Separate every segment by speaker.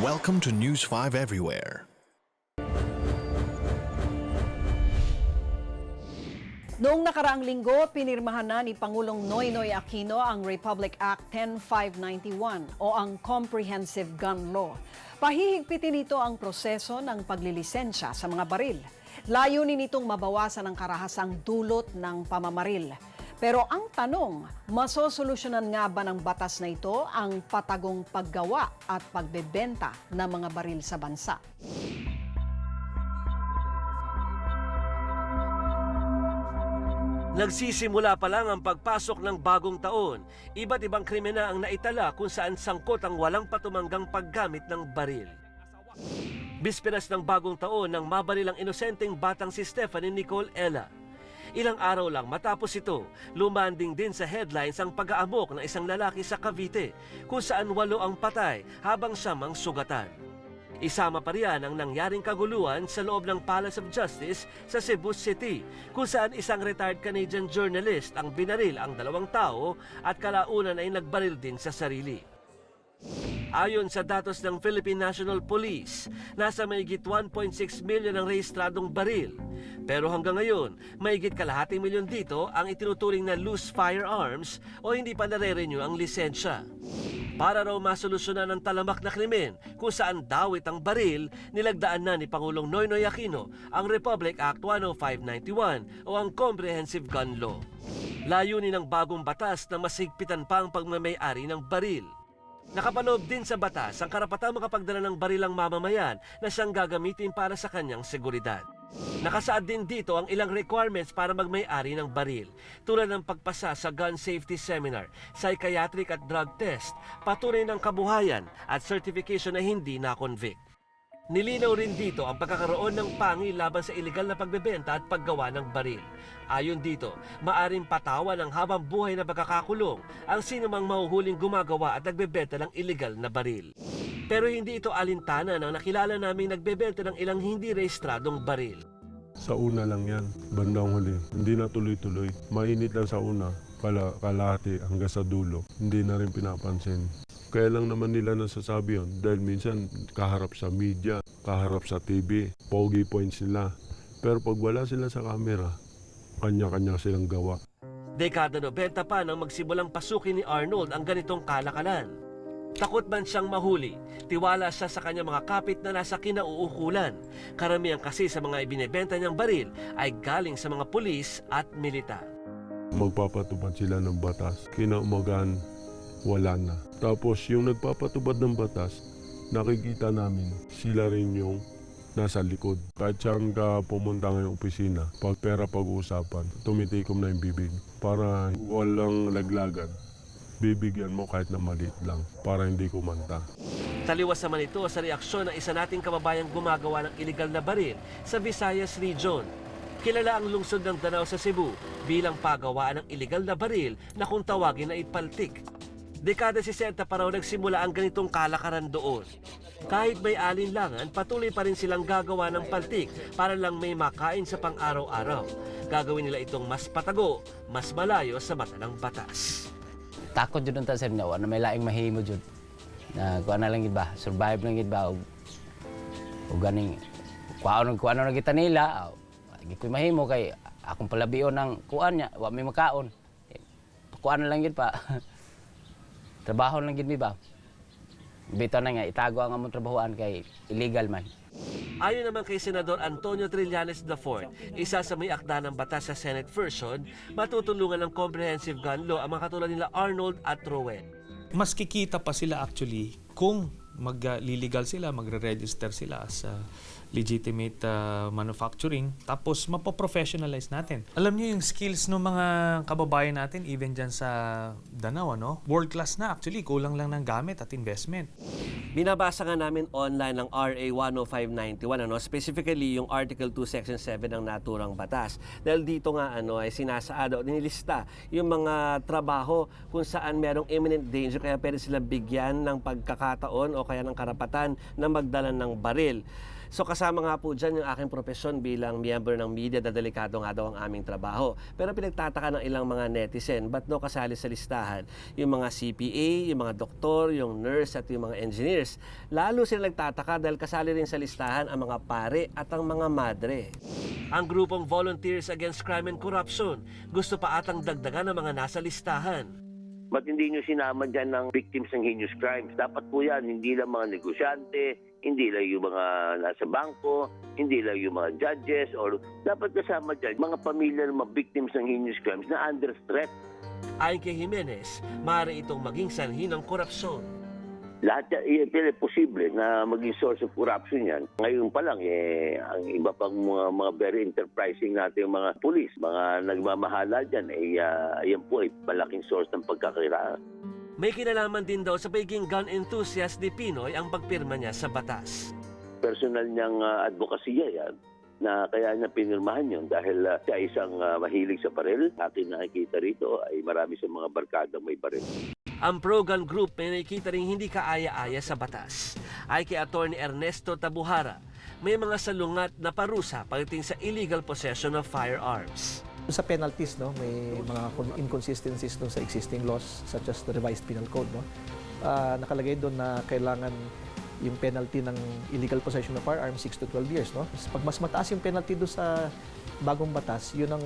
Speaker 1: Welcome to News 5 Everywhere.
Speaker 2: Noong nakaraang linggo, pinirmahan na ni Pangulong Noynoy Aquino ang Republic Act 10591 o ang Comprehensive Gun Law. Pahihigpitin ito ang proseso ng paglilisensya sa mga baril. Layunin nitong mabawasan ang karahasang dulot ng pamamaril. Pero ang tanong, masosolusyonan nga ba ng batas na ito ang patagong paggawa at pagbebenta ng mga baril sa bansa?
Speaker 3: Nagsisimula pa lang ang pagpasok ng bagong taon. Iba't ibang krimen na ang naitala kung saan sangkot ang walang patumanggang paggamit ng baril. Bisperas ng bagong taon nang mabaril ang inosenteng batang si Stephanie Nicole Ella. Ilang araw lang matapos ito, lumanding din sa headlines ang pag-aamok ng isang lalaki sa Cavite kung saan walo ang patay habang siyamang sugatan. Isama pa riyan ang nangyaring kaguluhan sa loob ng Palace of Justice sa Cebu City kung saan isang retired Canadian journalist ang binaril ang dalawang tao at kalaunan ay nagbaril din sa sarili. Ayon sa datos ng Philippine National Police, nasa mahigit 1.6 milyon ang rehistradong baril. Pero hanggang ngayon, mahigit kalahating milyon dito ang itinuturing na loose firearms o hindi pa nare-renew ang lisensya. Para raw masolusyonan ang talamak na krimen kung saan dawit ang baril, nilagdaan na ni Pangulong Noynoy Aquino ang Republic Act 10591 o ang Comprehensive Gun Law. Layunin ng bagong batas na masigpitan pa ang pagmamayari ng baril. Nakapaloob din sa batas ang karapatang makapagdala ng barilang mamamayan na siyang gagamitin para sa kanyang seguridad. Nakasaad din dito ang ilang requirements para magmay-ari ng baril, tulad ng pagpasa sa gun safety seminar, psychiatric at drug test, patunay ng kabuhayan at certification na hindi na-convict. Nilinaw rin dito ang pagkakaroon ng pangi laban sa ilegal na pagbebenta at paggawa ng baril. Ayon dito, maaring patawan ng habang buhay na pagkakakulong ang sinumang mahuhuling gumagawa at nagbebenta ng ilegal na baril. Pero hindi ito alintana ng nakilala naming nagbebenta ng ilang hindi rehistradong baril.
Speaker 4: Sa una lang yan, bandang huli. Hindi na tuloy-tuloy. Mainit lang sa una, kala, kalahati hanggang sa dulo. Hindi na rin pinapansin. Kaya lang naman nila nasasabi yun dahil minsan kaharap sa media, kaharap sa TV, pogi points nila. Pero pag wala sila sa camera, kanya-kanya silang gawa.
Speaker 3: Dekada 90 pa nang magsimulang pasukin ni Arnold ang ganitong kalakalan. Takot man siyang mahuli, tiwala siya sa kanyang mga kapit na nasa kinauukulan. Karamihan kasi sa mga ibinebenta niyang baril ay galing sa mga pulis at militar.
Speaker 4: Magpapatupad sila ng batas. Kinaumagan, wala na. Tapos yung nagpapatupad ng batas, nakikita namin sila rin yung nasa likod. Kahit saan ka pumunta ngayong opisina, pag pera pag-uusapan, tumitikom na yung bibig para walang laglagan. Bibigyan mo kahit na maliit lang para hindi kumanta.
Speaker 3: Taliwas naman ito sa reaksyon ng isa nating kababayang gumagawa ng iligal na baril sa Visayas Region. Kilala ang lungsod ng Danao sa Cebu bilang pagawaan ng iligal na baril na kung tawagin na ipaltik. Dekada 60 pa raw nagsimula ang ganitong kalakaran doon. Kahit may alinlangan, patuloy pa rin silang gagawa ng paltik para lang may makain sa pang-araw-araw. Gagawin nila itong mas patago, mas malayo sa mata ng batas.
Speaker 5: takot jud unta sir nyawa na may laing mahimo jud na kuan na lang gid ba survive lang gid ba og og ganing kuan kuan na kita nila gi koy mahimo kay akong palabion ng kuan nya wa may makaon kuan na lang gid pa trabaho lang gid mi ba bitaw na nga itago ang among trabahoan kay illegal man
Speaker 3: Ayon naman kay Senador Antonio Trillanes IV, isa sa may akda ng batas sa Senate version, matutulungan ng Comprehensive Gun Law ang mga katulad nila Arnold at Rowen.
Speaker 6: mas kikita pa sila actually kung magliligal sila, magre-register sila sa legitimate uh, manufacturing tapos mapoprofessionalize natin. Alam niyo yung skills ng mga kababayan natin even dyan sa Danao, ano? World class na actually, kulang lang ng gamit at investment.
Speaker 3: Binabasa nga namin online ng RA 10591 ano specifically yung Article 2 Section 7 ng naturang batas. Dahil dito nga ano ay sinasaado nilista yung mga trabaho kung saan merong imminent danger kaya pwede sila bigyan ng pagkakataon o kaya ng karapatan na magdala ng baril. So kasama nga po dyan yung aking profesyon bilang miyembro ng media na delikado nga daw ang aming trabaho. Pero pinagtataka ng ilang mga netizen, ba't no kasali sa listahan yung mga CPA, yung mga doktor, yung nurse at yung mga engineers. Lalo sila nagtataka dahil kasali rin sa listahan ang mga pare at ang mga madre. Ang grupong Volunteers Against Crime and Corruption gusto pa atang dagdagan ang mga nasa listahan.
Speaker 7: Ba't hindi nyo sinama dyan ng victims ng heinous crimes? Dapat po yan, hindi lang mga negosyante, hindi lang yung mga nasa bangko, hindi lang yung mga judges, or dapat kasama dyan mga pamilya ng mga victims ng heinous crimes na under threat.
Speaker 3: Ayon kay Jimenez, maaari itong maging sanhi ng korupsyon.
Speaker 7: Lahat yan, eh, posible na maging source of corruption yan. Ngayon pa lang, eh, ang iba pang mga, mga very enterprising natin yung mga pulis, mga nagmamahala dyan, eh, ah, yan po ay malaking source ng pagkakiraan.
Speaker 3: May kinalaman din daw sa pagiging gun enthusiast ni Pinoy ang pagpirma niya sa batas.
Speaker 7: personal niyang uh, advokasya yan na kaya niya pinirmahan yun dahil uh, siya isang uh, mahilig sa baril. Atin nakikita rito ay marami sa mga barkada may baril.
Speaker 3: Ang pro-gun group may nakikita rin hindi kaaya-aya sa batas. Ay kay Attorney Ernesto Tabuhara, may mga salungat na parusa pagdating sa illegal possession of firearms.
Speaker 8: Sa penalties, no, may mga con- inconsistencies doon sa existing laws such as the revised penal code. No? Ah, nakalagay doon na kailangan yung penalty ng illegal possession of firearms 6 to 12 years. No? Pag mas mataas yung penalty doon sa bagong batas, yun ang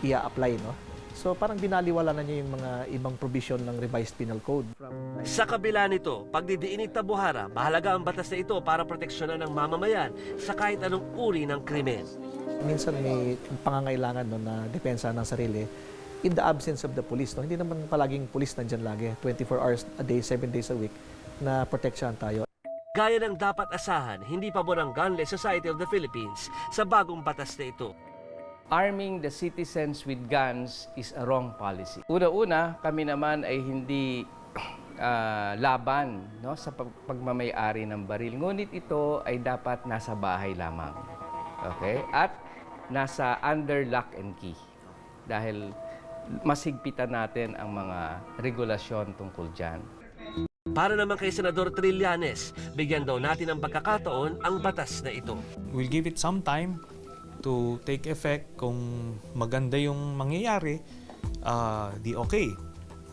Speaker 8: ia-apply. No? So parang binaliwala na niya yung mga ibang provision ng revised penal code.
Speaker 3: Sa kabila nito, pagdidiin ni Tabuhara, mahalaga ang batas na ito para proteksyonan ng mamamayan sa kahit anong uri ng krimen.
Speaker 8: Minsan may pangangailangan no, na depensa ng sarili in the absence of the police. No? Hindi naman palaging police nandyan lagi, 24 hours a day, 7 days a week, na proteksyon tayo.
Speaker 3: Gaya ng dapat asahan, hindi pabor ang Gunless Society of the Philippines sa bagong batas na ito.
Speaker 9: arming the citizens with guns is a wrong policy. Una-una, kami naman ay hindi ah, laban no, sa pag- pagmamayari ng baril. Ngunit ito ay dapat nasa bahay lamang. Okay? At nasa under lock and key. Dahil mas higpitan natin ang mga regulasyon tungkol dyan.
Speaker 3: Para naman kay Senador Trillanes, bigyan daw natin ng pagkakataon ang batas na ito.
Speaker 6: We'll give it some time to take effect. Kung maganda yung mangyayari, ah, di okay.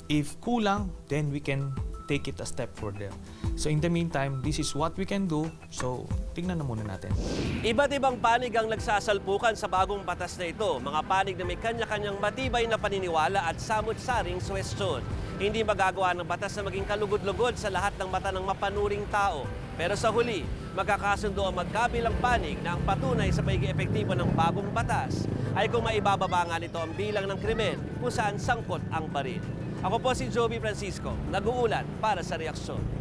Speaker 6: If kulang, then we can take it a step further. So in the meantime, this is what we can do. So tingnan na muna natin.
Speaker 3: Iba't ibang panig ang nagsasalpukan sa bagong batas na ito. Mga panig na may kanya-kanyang matibay na paniniwala at samot-saring suwestyon. Hindi magagawa ng batas na maging kalugod-lugod sa lahat ng mata ng mapanuring tao. Pero sa huli, magkakasundo ang magkabilang panig na ang patunay sa pagiging epektibo ng bagong batas ay kung maibababa nga nito ang bilang ng krimen kung saan sangkot ang baril. Ako po si Joby Francisco, nag-uulat para sa reaksyon.